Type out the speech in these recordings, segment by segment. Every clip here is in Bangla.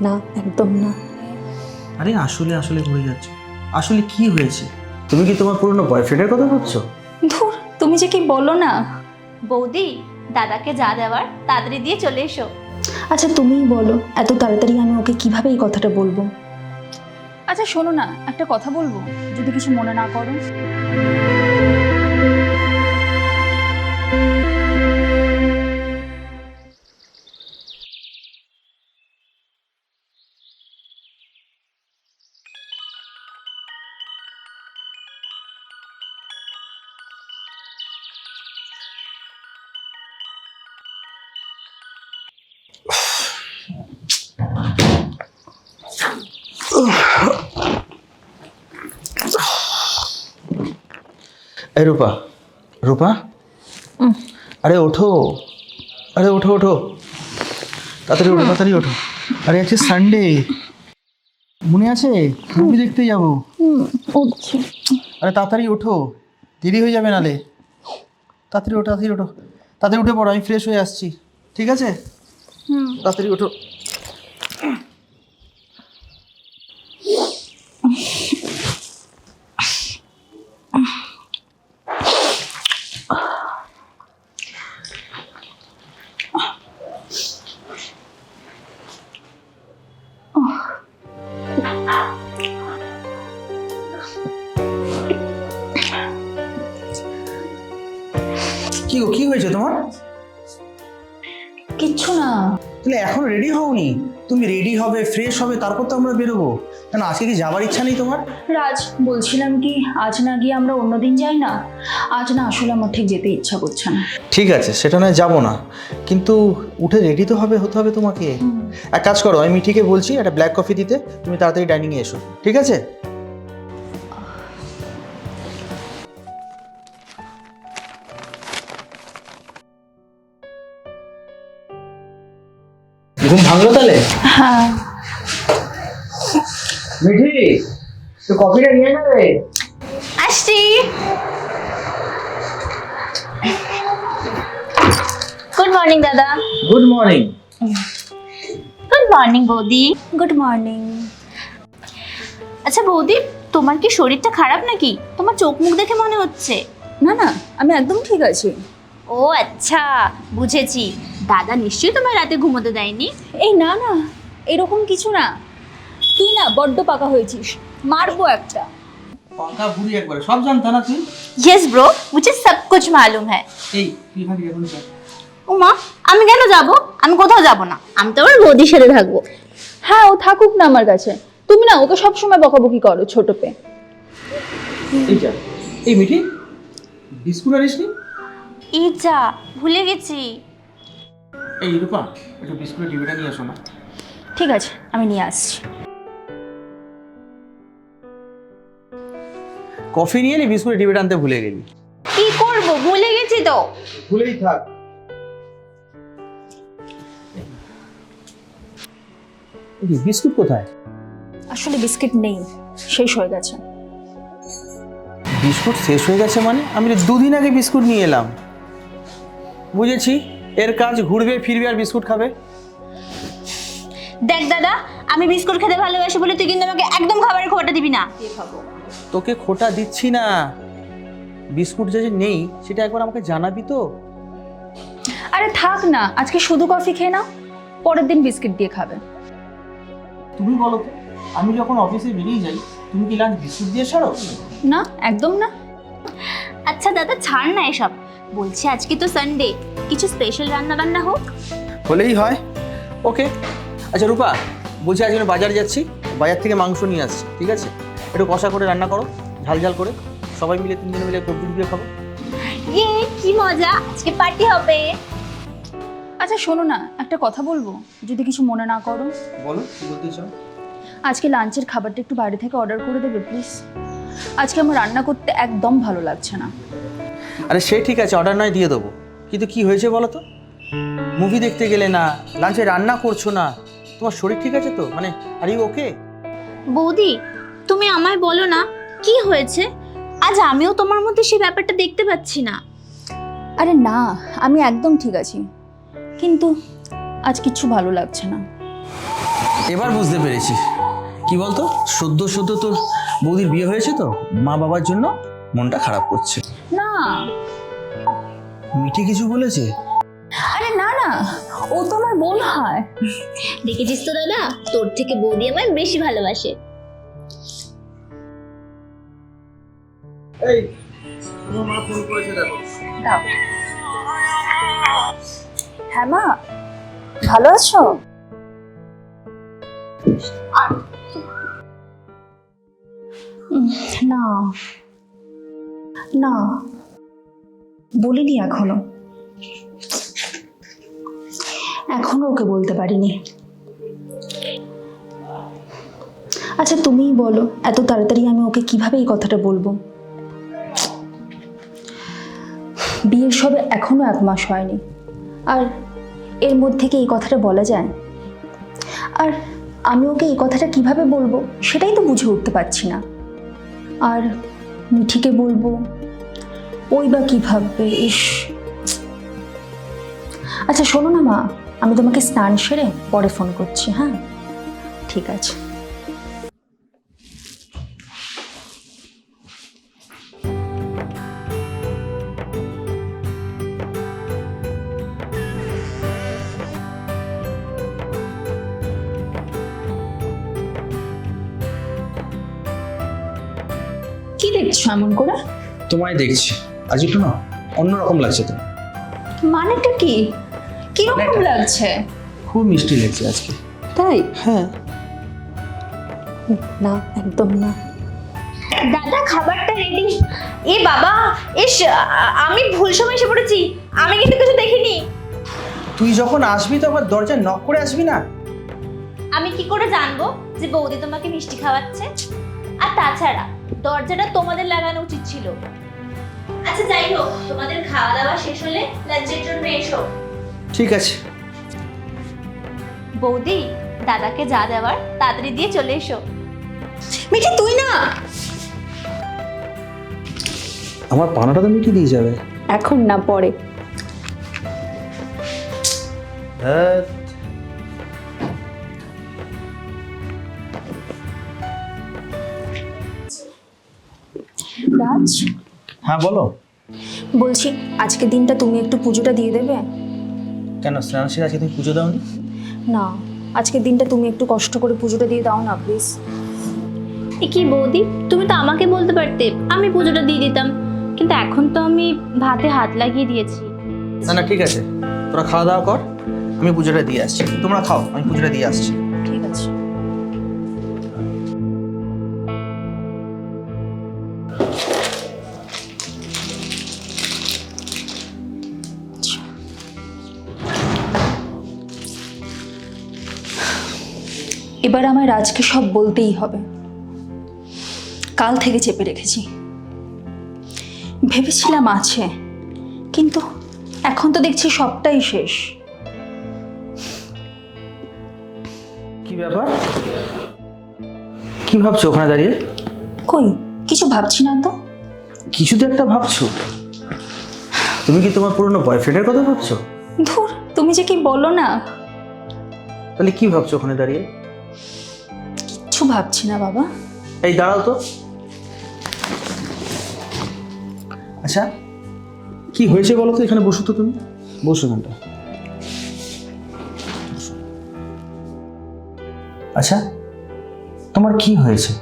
না একদম না। আরে আসলে আসলে ঘুরে যাচ্ছে। আসলে কি হয়েছে? তুমি কি তোমার পুরনো বয়ফ্রেন্ডের কথা ভাবছ? ধুর তুমি যে কি বলো না। বৌদি দাদাকে যা দেওয়ার তাড়াতাড়ি দিয়ে চলে এসো। আচ্ছা তুমিই বলো এত তাড়াতাড়ি আমি ওকে কীভাবে এই কথাটা বলব? আচ্ছা শোনো না একটা কথা বলব যদি কিছু মনে না করো। এই রূপা রূপা? আরে ওঠো। আরে ওঠো ওঠো। তাড়াতাড়ি ওঠো তাড়াতাড়ি ওঠো। আরে আজকে সানডে মনে আছে? মুভি দেখতে যাব। আরে তাড়াতাড়ি ওঠো। দেরি হয়ে যাবে নালে। তাড়াতাড়ি ওঠো তাড়াতাড়ি ওঠো। তাড়াতাড়ি উঠে পড়ো আমি ফ্রেশ হয়ে আসছি। ঠিক আছে? তাড়াতাড়ি ওঠো। কি গো কি হয়েছে তোমার? কিচ্ছু না। তাহলে এখন রেডি হওনি? তুমি রেডি হবে ফ্রেশ হবে তারপর তো আমরা বেরোবো। কেন আজকে কি যাবার ইচ্ছা নেই তোমার? রাজ বলছিলাম কি আজ না গিয়ে আমরা অন্যদিন যাই না? আজ না আসলে আমার ঠিক যেতে ইচ্ছা করছে না। ঠিক আছে সেটা নয় যাব না। কিন্তু উঠে রেডি তো হবে হতে হবে তোমাকে। এক কাজ করো আমি মিঠিকে বলছি একটা ব্ল্যাক কফি দিতে তুমি তাড়াতাড়ি ডাইনিংয়ে এসো। ঠিক আছে? তাহলে হ্যাঁ। মিঠি তো কফিটা নিয়ে নেবে আসছি। গুড মর্নিং দাদা। গুড মর্নিং গুড মর্নিং বৌদি। গুড মর্নিং আচ্ছা বৌদি তোমার কি শরীরটা খারাপ নাকি? তোমার চোখ মুখ দেখে মনে হচ্ছে। না না আমি একদম ঠিক আছি। ও আচ্ছা বুঝেছি। দাদা নিশ্চয়ই তোমার রাতে ঘুমোতে দেয়নি? এই না না এরকম কিছু না। তুই না বড্ড পাকা হয়েছিস মারবো একটা। পাঙ্কা ঘুরি একবারে সব জানতা না তুই? ইয়েস ব্রো মুঝে সব কুছ মালুম হ্যায়। এই তুই এখন চল। উমা আমি কেন যাব? আমি কোথাও যাব না। আমি তো আমার বৌদির সাথে থাকব। হ্যাঁ ও থাকুক না আমার কাছে। তুমি না ওকে সবসময় বকাবকি করো ছোট পে। এই যা এই মিঠি বিস্কুট আনিস নি এই যা ভুলে গেছি। এই রূপা একটু বিস্কুটের ডিবিটা নিয়ে আসো না ঠিক আছে আমি নিয়ে আসছি। কফি নিয়ে এলি বিস্কুটের ডিবিটা আনতে ভুলে গেলি? কি করব ভুলে গেছি তো। ভুলেই থাক। এই বিস্কুট কোথায়? আসলে বিস্কিট নেই শেষ হয়ে গেছে। বিস্কুট শেষ হয়ে গেছে মানে? আমি তো দুদিন আগে বিস্কুট নিয়ে এলাম। বুঝেছি? এর কাজ ঘুরবে ফিরবে আর বিস্কুট খাবে? দেখ দাদা আমি বিস্কুট খেতে ভালোবাসি বলে তুই কিন্তু আমাকে একদম খাবারের খোয়াটা দিবি না। তোকে খোটা দিচ্ছি না। বিস্কুট যে যে নেই সেটা একবার আমাকে জানাবি তো? আরে থাক না আজকে শুধু কফি খেয়ে নাও পরের দিন বিস্কিট দিয়ে খাবে। তুমি বলো তো আমি যখন অফিসে বেরিয়ে যাই তুমি কি লাঞ্চ বিস্কুট দিয়ে ছাড়ো? না একদম না। আচ্ছা দাদা ছাড় না এসব। বলছি আজকে তো সানডে কিছু স্পেশাল রান্না বান্না হোক? হলেই হয়। ওকে আচ্ছা রূপা বলছি আজ আমি বাজারে যাচ্ছি বাজার থেকে মাংস নিয়ে আসছি ঠিক আছে? একটু কষা করে রান্না করো ঝাল ঝাল করে। সবাই মিলে তিনজন মিলে কবজি দিয়ে খাব। ইয়ে কি মজা আজকে পার্টি হবে। আচ্ছা শোনো না একটা কথা বলব যদি কিছু মনে না করো। বলো কি বলতে চাও? আজকে লাঞ্চের খাবারটা একটু বাইরে থেকে অর্ডার করে দেবে প্লিজ আজকে আমার রান্না করতে একদম ভালো লাগছে না। আরে সে ঠিক আছে অর্ডার নয় দিয়ে দেবো। কিন্তু কি হয়েছে বলো তো? মুভি দেখতে গেলে না লাঞ্চে রান্না করছ না তোমার শরীর ঠিক আছে তো? মানে আর ইউ ওকে বৌদি তুমি আমায় বলো না কি হয়েছে? আজ আমিও তোমার মধ্যে সেই ব্যাপারটা দেখতে পাচ্ছি না। আরে না আমি একদম ঠিক আছি। কিন্তু আজ কিচ্ছু ভালো লাগছে না। এবার বুঝতে পেরেছি। কি বলতো? সদ্য সদ্য তোর বৌদির বিয়ে হয়েছে তো? মা বাবার জন্য মনটা খারাপ করছে। না মিঠে কিছু বলেছে? আরে না না ও তো আমার বোন হয়। দেখেছিস তো দাদা তোর থেকে বৌদি আমায় বেশি ভালোবাসে। এই তোমার মা ফোন করেছে দেখো। দাও। হ্যাঁ মা ভালো আছো? না না। বলিনি এখনও। এখনও ওকে বলতে পারিনি। আচ্ছা তুমিই বলো, এত তাড়াতাড়ি আমি ওকে কীভাবে এই কথাটা বলব? বিয়ের সবে এখনও এক মাস হয়নি। আর এর মধ্যে কি এই কথাটা বলা যায়? আর আমি ওকে এই কথাটা কীভাবে বলব, সেটাই তো বুঝে উঠতে পারছি না। আর মিঠিকে বলব ওই বা কি ভাববে? ইস। আচ্ছা শোনো না মা, আমি তোমাকে স্নান সেরে পরে ফোন করছি হ্যাঁ? ঠিক আছে। কি দেখছ এমন করে? তোমায় দেখছি। আজ একটু না অন্যরকম লাগছে তো। মানেটা কি? কীরকম? লাগছে? খুব মিষ্টি লাগছে আজকে। তাই? হ্যাঁ। না একদম না। দাদা খাবারটা রেডি এ বাবা এস আমি ভুল সময় এসে পড়েছি। আমি কিন্তু কিছু দেখিনি। তুই যখন আসবি তো আবার দরজা নক করে আসবি না? আমি কি করে জানব যে বৌদি তোমাকে মিষ্টি খাওয়াচ্ছে? আর তাছাড়া দরজাটা তোমাদের লাগানো উচিত ছিল। আচ্ছা যাই হোক তোমাদের খাওয়া দাওয়া শেষ হলে লাঞ্চের জন্য এসো। ঠিক আছে। বৌদি দাদাকে যা দেওয়ার তাড়াতাড়ি দিয়ে চলে এসো। মিঠি তুই না। আমার পানাটা তো মিটিয়ে দিয়ে যাবে। এখন না পরে। রাজ হ্যাঁ বলো। বলছি আজকে দিনটা তুমি একটু পুজোটা দিয়ে দেবে? কেন স্নান সেরে আজকে তুমি পুজো দাওনি? না আজকের দিনটা তুমি একটু কষ্ট করে পুজোটা দিয়ে দাও না প্লিজ। এ কি বৌদি? তুমি তো আমাকে বলতে পারতে আমি পুজোটা দিয়ে দিতাম। কিন্তু এখন তো আমি ভাতে হাত লাগিয়ে দিয়েছি। না না ঠিক আছে। তোরা খাওয়া দাওয়া কর আমি পুজোটা দিয়ে আসছি। তোমরা খাও আমি পুজোটা দিয়ে আসছি। ঠিক আছে। এবার আমায় রাজকে সব বলতেই হবে। কাল থেকে চেপে রেখেছি। ভেবেছিলাম আছে কিন্তু এখন তো দেখছি সবটাই শেষ। কি ব্যাপার? কি ভাবছ ওখানে দাঁড়িয়ে? কই কিছু ভাবছি না তো? কিছু তো একটা ভাবছ। তুমি কি তোমার পুরনো বয়ফ্রেন্ডের কথা ভাবছ? ধুর তুমি যে কি বলো না। তাহলে কি ভাবছ ওখানে দাঁড়িয়ে? কিছু ভাবছি না বাবা। এই দাঁড়াও তো। আচ্ছা কি হয়েছে বলো তো এখানে? বসো তো তুমি। বসো এখানটা আচ্ছা তোমার কি হয়েছে?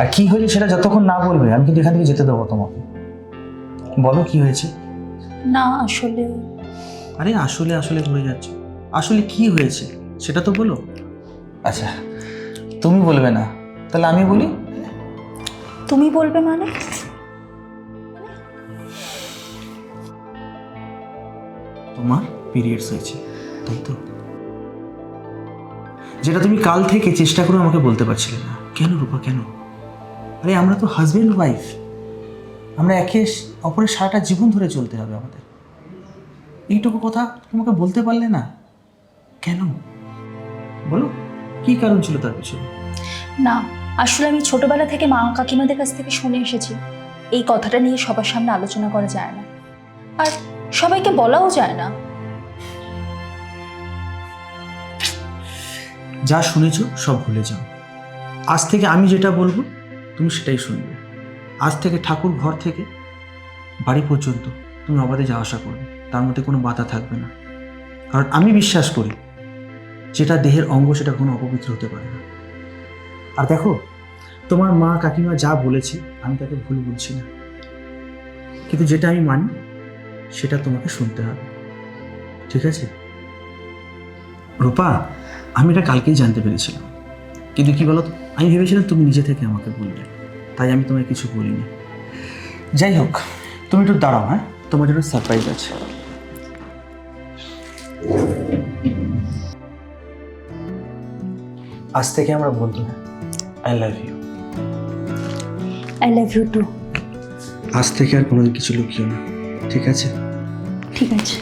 আর কি হয়েছে সেটা যতক্ষণ না বলবে আমি কিন্তু এখান থেকে যেতে দেবো তোমাকে। বলো কি হয়েছে? না আসলে আরে আসলে আসলে ঘুরে যাচ্ছে। আসলে কি হয়েছে সেটা তো বলো। আচ্ছা তুমি বলবে না তাহলে আমি বলি? তুমি বলবে মানে? তোমার পিরিয়ডস হয়েছে তাই তো? যেটা তুমি কাল থেকে চেষ্টা করে আমাকে বলতে পারছিলে না। কেন রূপা কেন? আরে আমরা তো হাজবেন্ড ওয়াইফ আমরা একে অপরের সারাটা জীবন ধরে চলতে হবে আমাদের। এইটুকু কথা তোমাকে বলতে পারলে না? কেন? বলো। কি কারণ ছিল তার পিছনে? না আসলে আমি ছোটবেলা থেকে মা কাকিমাদের কাছ থেকে শুনে এসেছি। এই কথাটা নিয়ে সবার সামনে আলোচনা করা যায় না। আর সবাইকে বলাও যায় না। যা শুনেছ সব ভুলে যাও। আজ থেকে আমি যেটা বলব তুমি সেটাই শুনবে। আজ থেকে ঠাকুর ঘর থেকে বাড়ি পর্যন্ত তুমি অবাধে যাওয়া আসা করবে। তার মধ্যে কোনো বাধা থাকবে না। কারণ আমি বিশ্বাস করি যেটা দেহের অঙ্গ, সেটা কোনো অপবিত্র হতে পারে না। আর দেখো, তোমার মা কাকিমা যা বলেছে, আমি তাকে ভুল বলছি না। কিন্তু যেটা আমি মানি, সেটা তোমাকে শুনতে হবে। ঠিক আছে? রূপা, আমি এটা কালকেই জানতে পেরেছিলাম। কিন্তু কি বলো আমি ভেবেছিলাম তুমি নিজে থেকে আমাকে বলবে তাই আমি তোমায় কিছু বলিনি। যাই হোক, তুমি একটু দাঁড়াও হ্যাঁ? তোমার জন্য সারপ্রাইজ আছে। আজ থেকে আমরা বন্ধু। I love you I love you too আজ থেকে আর কোনো কিছু লুকিও না। ঠিক আছে? ঠিক আছে।